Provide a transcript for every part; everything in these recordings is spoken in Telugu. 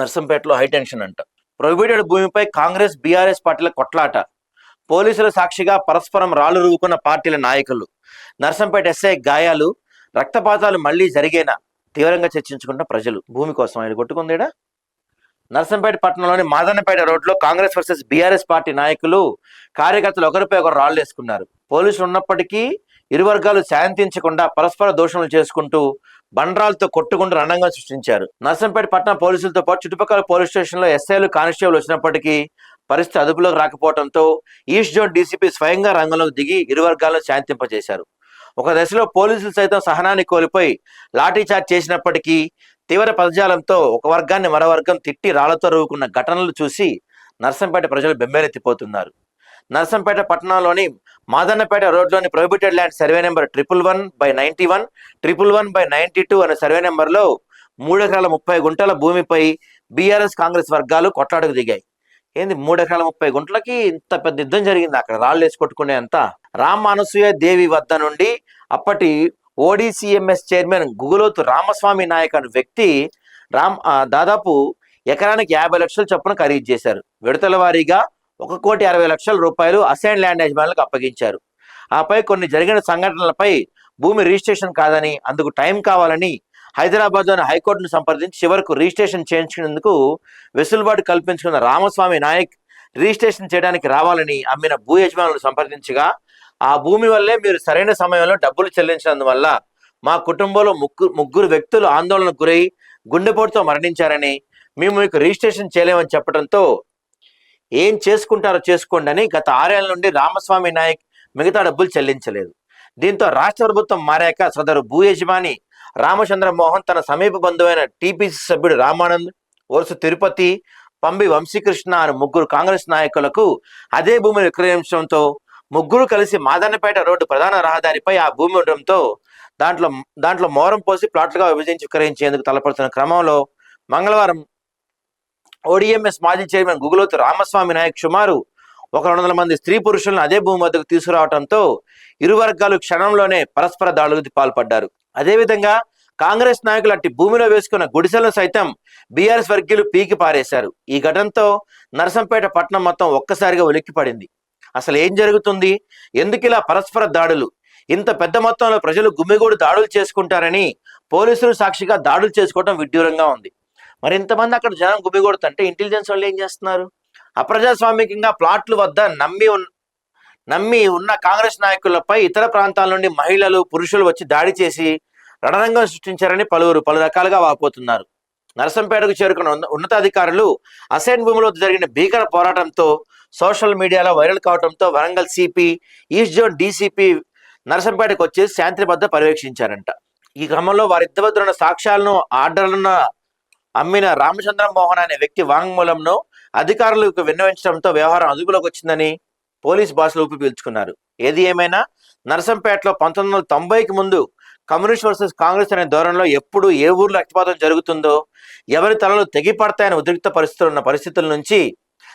నర్సంపేటలో హైటెన్షన్ అంట. ప్రొహిబిటెడ్ భూమిపై కాంగ్రెస్ బీఆర్ఎస్ పార్టీల కొట్లాట. పోలీసుల సాక్షిగా పరస్పరం రాళ్ళు రువ్వుకున్న పార్టీల నాయకులు. నర్సంపేట ఎస్ఐ గాయాలు రక్తపాతాలు మళ్ళీ జరిగేనా? తీవ్రంగా చర్చించుకుంటున్న ప్రజలు. భూమి కోసం ఆయన కొట్టుకుందేడా? నర్సంపేట పట్టణంలోని మాదన్నపేట రోడ్లో కాంగ్రెస్ వర్సెస్ బీఆర్ఎస్ పార్టీ నాయకులు కార్యకర్తలు ఒకరిపై ఒకరు రాళ్ళు వేసుకున్నారు. పోలీసులు ఉన్నప్పటికీ ఇరు వర్గాలు శాంతించకుండా పరస్పర దోషణలు చేసుకుంటూ బండరాలతో కొట్టుకుంటూ రణంగా సృష్టించారు. నర్సంపేట పట్టణ పోలీసులతో పాటు చుట్టుపక్కల పోలీస్ స్టేషన్లో ఎస్ఐలు కానిస్టేబుల్ వచ్చినప్పటికీ పరిస్థితి అదుపులోకి రాకపోవడంతో ఈస్ట్ జోన్ డీసీపీ స్వయంగా రంగంలోకి దిగి ఇరు వర్గాలను శాంతింపజేశారు. ఒక దశలో పోలీసులు సైతం సహనాన్ని కోల్పోయి లాఠీచార్జ్ చేసినప్పటికీ తీవ్ర పదజాలంతో ఒక వర్గాన్ని మరో వర్గం తిట్టి రాళ్ళతో రువ్వుకున్న ఘటనలు చూసి నర్సంపేట ప్రజలు బెంబేలెత్తిపోతున్నారు. నర్సంపేట పట్టణంలోని మాదన్నపేట రోడ్లోని prohibited land survey number triple one by ninety one triple one by ninety two అనే సర్వే నెంబర్లో మూడు ఎకరాల ముప్పై గుంటల భూమిపై బీఆర్ఎస్ కాంగ్రెస్ వర్గాలు కొట్లాడుకు దిగాయి. ఏంది మూడు ఎకరాల ముప్పై గుంటలకి ఇంత పెద్ద యుద్ధం జరిగింది? అక్కడ రాళ్ళు వేసి కొట్టుకునే అంత రామ్ అనసూయ దేవి వద్ద నుండి అప్పటి ఓడిసిఎంఎస్ చైర్మన్ గుగులోతు రామస్వామి నాయక్ అనే వ్యక్తి రామ్ దాదాపు ఎకరానికి యాభై లక్షల చొప్పున ఖరీదు చేశారు. విడతల వారీగా ఒక కోటి అరవై లక్షల రూపాయలు అసైన్ ల్యాండ్ యజమానులకు అప్పగించారు. ఆపై కొన్ని జరిగిన సంఘటనలపై భూమి రిజిస్ట్రేషన్ కాదని అందుకు టైం కావాలని హైదరాబాద్లోని హైకోర్టును సంప్రదించి చివరకు రిజిస్ట్రేషన్ చేయించుకునేందుకు వెసులుబాటు కల్పించుకున్న రామస్వామి నాయక్ రిజిస్ట్రేషన్ చేయడానికి రావాలని అమ్మిన భూ యజమానులను సంప్రదించగా ఆ భూమి వల్లే మీరు సరైన సమయంలో డబ్బులు చెల్లించినందువల్ల మా కుటుంబంలో ముగ్గురు ముగ్గురు వ్యక్తులు ఆందోళనకు గురై గుండెపోటుతో మరణించారని మేము మీకు రిజిస్ట్రేషన్ చేయలేమని చెప్పడంతో ఏం చేసుకుంటారో చేసుకోండి అని గత ఆరేళ్ళ నుండి రామస్వామి నాయక్ మిగతా డబ్బులు చెల్లించలేదు. దీంతో రాష్ట్ర ప్రభుత్వం మారాక సదరు భూ యజమాని రామచంద్ర మోహన్ తన సమీప బంధువైన టీపీసీ సభ్యుడు రామానంద్ వరుస తిరుపతి పంబి వంశీకృష్ణ అని ముగ్గురు కాంగ్రెస్ నాయకులకు అదే భూమిని విక్రయించడంతో ముగ్గురు కలిసి మాదన్నపేట రోడ్డు ప్రధాన రహదారిపై ఆ భూమి ఉండడంతో దాంట్లో దాంట్లో మోరం పోసి ప్లాట్లుగా విభజించి విక్రయించేందుకు తలపడుతున్న క్రమంలో మంగళవారం ఓడిఎంఎస్ మాజీ చైర్మన్ గుగులోతు రామస్వామి నాయక్ సుమారు ఒక రెండు వందల మంది స్త్రీ పురుషులను అదే భూమి వద్దకు తీసుకురావడంతో ఇరు వర్గాలు క్షణంలోనే పరస్పర దాడులకు పాల్పడ్డారు. అదేవిధంగా కాంగ్రెస్ నాయకులు అట్టి భూమిలో వేసుకున్న గుడిసెలను సైతం బీఆర్ఎస్ వర్గీయులు పీకి పారేశారు. ఈ ఘటనతో నరసంపేట పట్టణం మొత్తం ఒక్కసారిగా ఉలిక్కిపడింది అసలు ఏం జరుగుతుంది? ఎందుకు ఇలా పరస్పర దాడులు? ఇంత పెద్ద మొత్తంలో ప్రజలు గుమ్మిగూడు దాడులు చేసుకుంటారని పోలీసులు సాక్షిగా దాడులు చేసుకోవడం విడ్డూరంగా ఉంది. మరి ఇంతమంది అక్కడ జనం గుమిగొడుతుంటే ఇంటెలిజెన్స్ వాళ్ళు ఏం చేస్తున్నారు? అప్రజాస్వామికంగా ప్లాట్లు వద్ద నమ్మి ఉన్ నమ్మి ఉన్న కాంగ్రెస్ నాయకులపై ఇతర ప్రాంతాల నుండి మహిళలు పురుషులు వచ్చి దాడి చేసి రణరంగం సృష్టించారని పలువురు పలు రకాలుగా వాపోతున్నారు. నరసంపేటకు చేరుకున్న ఉన్నతాధికారులు అసైన్ భూమిలో జరిగిన భీకర పోరాటంతో సోషల్ మీడియాలో వైరల్ కావడంతో Warangal CP east zone DCP నరసంపేటకు వచ్చి శాంతి వద్ద పర్యవేక్షించారంట. ఈ క్రమంలో వారిద్దరి వద్ద ఉన్న సాక్ష్యాలను ఆర్డర్లను అమ్మిన రామచంద్ర మోహన్ అనే వ్యక్తి వాంగ్మూలంను అధికారులకు విన్నవించడంతో వ్యవహారం అదుపులోకి వచ్చిందని పోలీస్ బాసులు ఊపి పీల్చుకున్నారు. ఏది ఏమైనా? నరసంపేటలో పంతొమ్మిది వందల తొంభైకి ముందు కమ్యూనిస్ట్ వర్సెస్ కాంగ్రెస్ అనే ధోరణిలో ఎప్పుడు ఏ ఊర్లో రక్తపాతం జరుగుతుందో ఎవరి తలలు తెగిపడతాయని ఉద్రిక్త పరిస్థితులు ఉన్న పరిస్థితుల నుంచి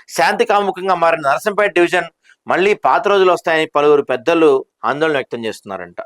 శాంతి కాముఖంగా మారిన నరసంపేట డివిజన్ మళ్ళీ పాత రోజులు వస్తాయని పలువురు పెద్దలు ఆందోళన వ్యక్తం చేస్తున్నారంట.